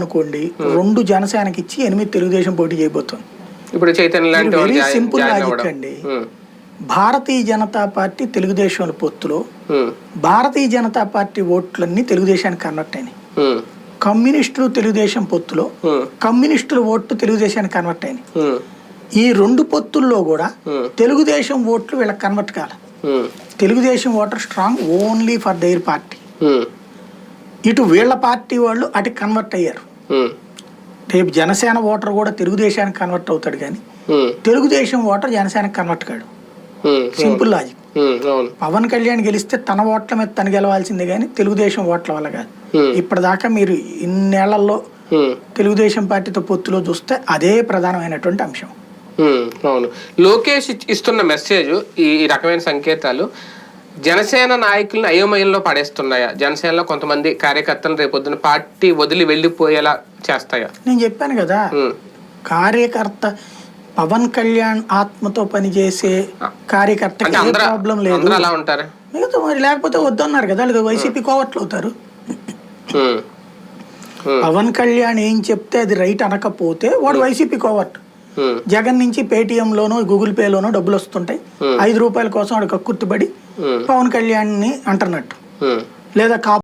అనుకోండి రెండు జనసేనకి ఇచ్చి ఎనిమిది తెలుగుదేశం పోటీ చేయబోతుంది ఇప్పుడు జాయిన్ logic అవ్వడం. అండి. భారతీయ జనతా పార్టీ తెలుగుదేశం పొత్తులో భారతీయ జనతా పార్టీ ఓట్లన్నీ తెలుగుదేశానికి కన్వర్ట్ అయినాయి. కమ్యూనిస్టులు తెలుగుదేశం పొత్తులో కమ్యూనిస్టుల ఓట్లు తెలుగుదేశానికి కన్వర్ట్ అయినాయి. ఈ రెండు పొత్తుల్లో కూడా. తెలుగుదేశం ఓట్లు వీళ్ళకి కన్వర్ట్ కాల. Telugu Desam voter strong only for their party. ఇటు వీళ్ళ పార్టీ వాళ్ళు అటు కన్వర్ట్ అయ్యారు. రేపు జనసేన ఓటర్ కూడా తెలుగుదేశానికి కన్వర్ట్ అవుతాడు కానీ తెలుగుదేశం ఓటర్ జనసేనకి కన్వర్ట్ కాడు. సింపుల్ లాజిక్ పవన్ కళ్యాణ్ గెలిస్తే తన ఓట్ల మీద తను గెలవాల్సిందే కానీ తెలుగుదేశం ఓట్ల వల్ల కాదు. ఇప్పటిదాకా మీరు ఇన్నేళ్ళలో తెలుగుదేశం పార్టీతో పొత్తులో చూస్తే అదే ప్రధానమైనటువంటి అంశం. అవును. లోకేష్ ఇస్తున్న మెసేజ్ ఈ రకమైన సంకేతాలు జనసేన నాయకులను అయోమయంలో పడేస్తున్నాయా? జనసేనలో కొంతమంది కార్యకర్తలు రేపొద్దున పార్టీ వదిలి వెళ్ళిపోయేలా చేస్తాయా? నేను చెప్పాను కదా. కార్యకర్త పవన్ కళ్యాణ్ ఆత్మతో పనిచేసే అందరూ ప్రాబ్లం లేదు. అలా ఉంటారా? మిగతా మరి లేకపోతే వద్దన్నారు కదా. లేదా వైసీపీ కోవట్లు అవుతారు. పవన్ కళ్యాణ్ ఏం చెప్తే అది రైట్ అనకపోతే వాడు వైసీపీ కోవట్ జగన్ నుంచి పేటిఎంలోనో గూగుల్ పేలోనో డబ్బులు వస్తుంటాయి. ఐదు రూపాయల కోసం వాడు కక్కుర్తిపడి ఉమ్, పవన్ కళ్యాణ్ని అంటున్నట్టు. ఉమ్. లేదా కా